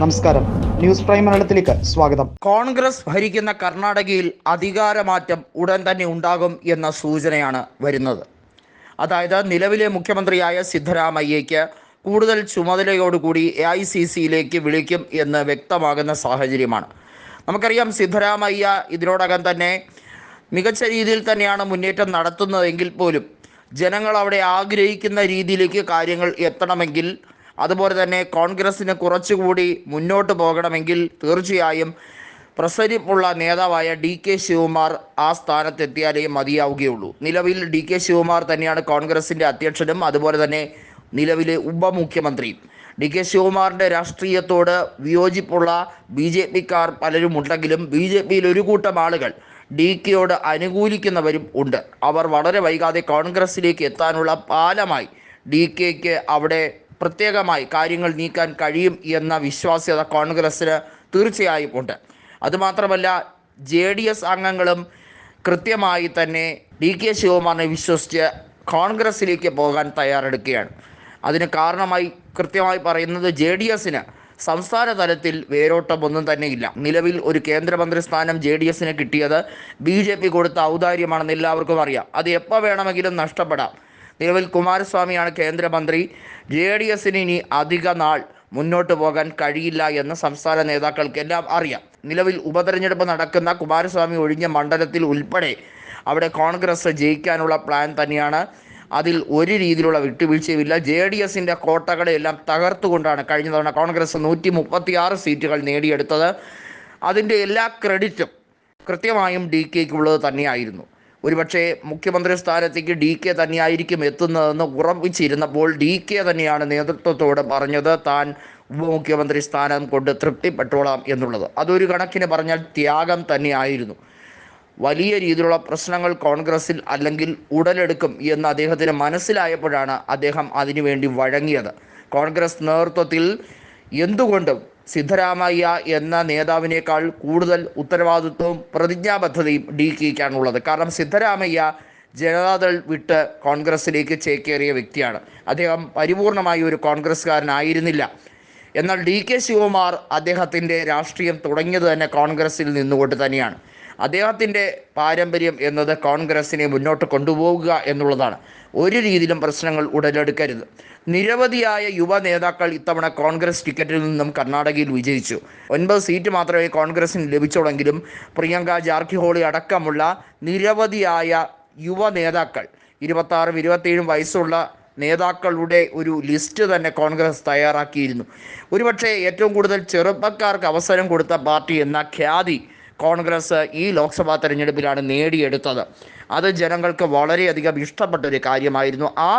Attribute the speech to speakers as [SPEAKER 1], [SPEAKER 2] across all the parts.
[SPEAKER 1] നമസ്കാരം. News prime മലയാളത്തിലേക്ക് സ്വാഗതം.
[SPEAKER 2] കോൺഗ്രസ് ഭരിക്കുന്ന കർണാടകയിൽ അധികാരമാറ്റം ഉടൻ തന്നെ ഉണ്ടാകും എന്ന സൂചനയാണ് വരുന്നത്. അതായത് നിലവിലെ മുഖ്യമന്ത്രിയായ സിദ്ധരാമയ്യയ്ക്ക് കൂടുതൽ ചുമതലയോടുകൂടി എ ഐ സി സിയിലേക്ക് വിളിക്കും എന്ന് വ്യക്തമാകുന്ന സാഹചര്യമാണ്. നമുക്കറിയാം സിദ്ധരാമയ്യ ഇതിനോടകം തന്നെ മികച്ച രീതിയിൽ തന്നെയാണ് മുന്നേറ്റം നടത്തുന്നതെങ്കിൽ പോലും ജനങ്ങൾ അവിടെ ആഗ്രഹിക്കുന്ന രീതിയിലേക്ക് കാര്യങ്ങൾ എത്തണമെങ്കിൽ അതുപോലെ തന്നെ കോൺഗ്രസ്സിന് കുറച്ചുകൂടി മുന്നോട്ട് പോകണമെങ്കിൽ തീർച്ചയായും പ്രസരിപ്പുള്ള നേതാവായ ഡി കെ ശിവകുമാർ ആ സ്ഥാനത്തെത്തിയാലേ മതിയാവുകയുള്ളൂ. നിലവിൽ ഡി കെ ശിവകുമാർ തന്നെയാണ് കോൺഗ്രസിന്റെ അധ്യക്ഷനും അതുപോലെ തന്നെ നിലവിലെ ഉപമുഖ്യമന്ത്രിയും ഡി കെ ശിവകുമാറിന്റെ രാഷ്ട്രീയത്തോട് വിയോജിപ്പുള്ള ബി ജെ പിക്കാർ പലരും ഉണ്ടെങ്കിലും ബി ജെ പിയിൽ ഒരു കൂട്ടം ആളുകൾ ഡി കെയോട് അനുകൂലിക്കുന്നവരും ഉണ്ട്. അവർ വളരെ വൈകാതെ കോൺഗ്രസ്സിലേക്ക് എത്താനുള്ള പാലമായി ഡി കെക്ക് അവിടെ പ്രത്യേകമായി കാര്യങ്ങൾ നീക്കാൻ കഴിയും എന്ന വിശ്വാസ്യത കോൺഗ്രസ്സിന് തീർച്ചയായും ഉണ്ട്. അതുമാത്രമല്ല ജെ ഡി എസ് അംഗങ്ങളും കൃത്യമായി തന്നെ ഡി കെ ശിവകുമാറിനെ വിശ്വസിച്ച് കോൺഗ്രസ്സിലേക്ക് പോകാൻ തയ്യാറെടുക്കുകയാണ്. അതിന് കാരണമായി കൃത്യമായി പറയുന്നത് ജെ ഡി എസിന് സംസ്ഥാന തലത്തിൽ വേരോട്ടമൊന്നും തന്നെയില്ല. നിലവിൽ ഒരു കേന്ദ്രമന്ത്രി സ്ഥാനം ജെ ഡി എസിന് കിട്ടിയത് ബി ജെ പി കൊടുത്ത ഔദാര്യമാണെന്ന് എല്ലാവർക്കും അറിയാം. അത് എപ്പോൾ വേണമെങ്കിലും നഷ്ടപ്പെടാം. നിലവിൽ കുമാരസ്വാമിയാണ് കേന്ദ്രമന്ത്രി. ജെ ഡി എസിന് ഇനി അധിക നാൾ മുന്നോട്ട് പോകാൻ കഴിയില്ല എന്ന് സംസ്ഥാന നേതാക്കൾക്കെല്ലാം അറിയാം. നിലവിൽ ഉപതെരഞ്ഞെടുപ്പ് നടക്കുന്ന കുമാരസ്വാമി ഒഴിഞ്ഞ മണ്ഡലത്തിൽ ഉൾപ്പെടെ അവിടെ കോൺഗ്രസ് ജയിക്കാനുള്ള പ്ലാൻ തന്നെയാണ്. അതിൽ ഒരു രീതിയിലുള്ള വിട്ടുവീഴ്ചയുമില്ല. ജെ ഡി എസിന്റെ കോട്ടകളെല്ലാം തകർത്തുകൊണ്ടാണ് കഴിഞ്ഞ തവണ കോൺഗ്രസ് നൂറ്റി മുപ്പത്തിയാറ് സീറ്റുകൾ നേടിയെടുത്തത്. അതിന്റെ എല്ലാ ക്രെഡിറ്റും കൃത്യമായും ഡി കെക്കുള്ളത് തന്നെയായിരുന്നു. ഒരുപക്ഷെ മുഖ്യമന്ത്രി സ്ഥാനത്തേക്ക് ഡി കെ തന്നെയായിരിക്കും എത്തുന്നതെന്ന് ഉറപ്പിച്ചിരുന്നപ്പോൾ ഡി കെ തന്നെയാണ് നേതൃത്വത്തോട് പറഞ്ഞത്. താൻ ഉപമുഖ്യമന്ത്രി സ്ഥാനം കൊണ്ട് തൃപ്തിപ്പെട്ടോളാം എന്നുള്ളത്. അതൊരു കണക്കിന് പറഞ്ഞാൽ ത്യാഗം തന്നെയായിരുന്നു. വലിയ രീതിയിലുള്ള പ്രശ്നങ്ങൾ കോൺഗ്രസിൽ അല്ലെങ്കിൽ ഉടലെടുക്കും എന്ന് അദ്ദേഹത്തിന് മനസ്സിലായപ്പോഴാണ് അദ്ദേഹം അതിനുവേണ്ടി വഴങ്ങിയത്. കോൺഗ്രസ് നേതൃത്വത്തിൽ എന്തുകൊണ്ടും സിദ്ധരാമയ്യ എന്ന നേതാവിനേക്കാൾ കൂടുതൽ ഉത്തരവാദിത്വവും പ്രതിജ്ഞാബദ്ധതയും ഡി കെക്കാണുള്ളത് കാരണം സിദ്ധരാമയ്യ ജനതാദൾ വിട്ട് കോൺഗ്രസ്സിലേക്ക് ചേക്കേറിയ വ്യക്തിയാണ്. അദ്ദേഹം പരിപൂർണമായി ഒരു കോൺഗ്രസ്സുകാരനായിരുന്നില്ല. എന്നാൽ ഡി കെ ശിവകുമാർ അദ്ദേഹത്തിന്റെ രാഷ്ട്രീയം തുടങ്ങിയത് തന്നെ കോൺഗ്രസ്സിൽ നിന്നുകൊണ്ട് തന്നെയാണ്. അദ്ദേഹത്തിന്റെ പാരമ്പര്യം എന്നത് കോൺഗ്രസിനെ മുന്നോട്ട് കൊണ്ടുപോവുക എന്നുള്ളതാണ്. ഒരു രീതിയിലും പ്രശ്നങ്ങൾ ഉടലെടുക്കരുത്. നിരവധിയായ യുവ നേതാക്കൾ ഇത്തവണ കോൺഗ്രസ് ടിക്കറ്റിൽ നിന്നും കർണാടകയിൽ വിജയിച്ചു. ഒൻപത് സീറ്റ് മാത്രമേ കോൺഗ്രസിന് ലഭിച്ചുള്ളെങ്കിലും പ്രിയങ്ക ജാർക്കിഹോളി അടക്കമുള്ള നിരവധിയായ യുവ നേതാക്കൾ ഇരുപത്താറും ഇരുപത്തേഴും വയസ്സുള്ള നേതാക്കളുടെ ഒരു ലിസ്റ്റ് തന്നെ കോൺഗ്രസ് തയ്യാറാക്കിയിരുന്നു. ഒരുപക്ഷെ ഏറ്റവും കൂടുതൽ ചെറുപ്പക്കാർക്ക് അവസരം കൊടുത്ത പാർട്ടി എന്ന ഖ്യാതി കോൺഗ്രസ് ഈ ലോക്സഭാ തെരഞ്ഞെടുപ്പിലാണ് നേടിയെടുത്തത്. അത് ജനങ്ങൾക്ക് വളരെയധികം ഇഷ്ടപ്പെട്ട ഒരു കാര്യമായിരുന്നു. ആ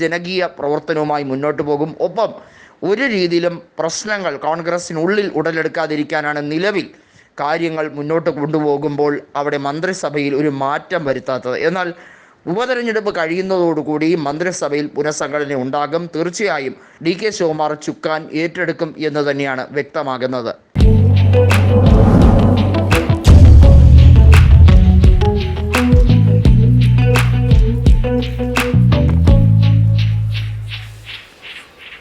[SPEAKER 2] ജനകീയ പ്രവർത്തനവുമായി മുന്നോട്ട് പോകും. ഒപ്പം ഒരു രീതിയിലും പ്രശ്നങ്ങൾ കോൺഗ്രസിനുള്ളിൽ ഉടലെടുക്കാതിരിക്കാനാണ് നിലവിൽ കാര്യങ്ങൾ മുന്നോട്ട് കൊണ്ടുപോകുമ്പോൾ അവിടെ മന്ത്രിസഭയിൽ ഒരു മാറ്റം വരുത്താത്തത്. എന്നാൽ ഉപതെരഞ്ഞെടുപ്പ് കഴിയുന്നതോടുകൂടി മന്ത്രിസഭയിൽ പുനഃസംഘടന ഉണ്ടാകും. തീർച്ചയായും ഡി കെ ശിവകുമാർ ചുക്കാൻ ഏറ്റെടുക്കും എന്ന് തന്നെയാണ് വ്യക്തമാകുന്നത്.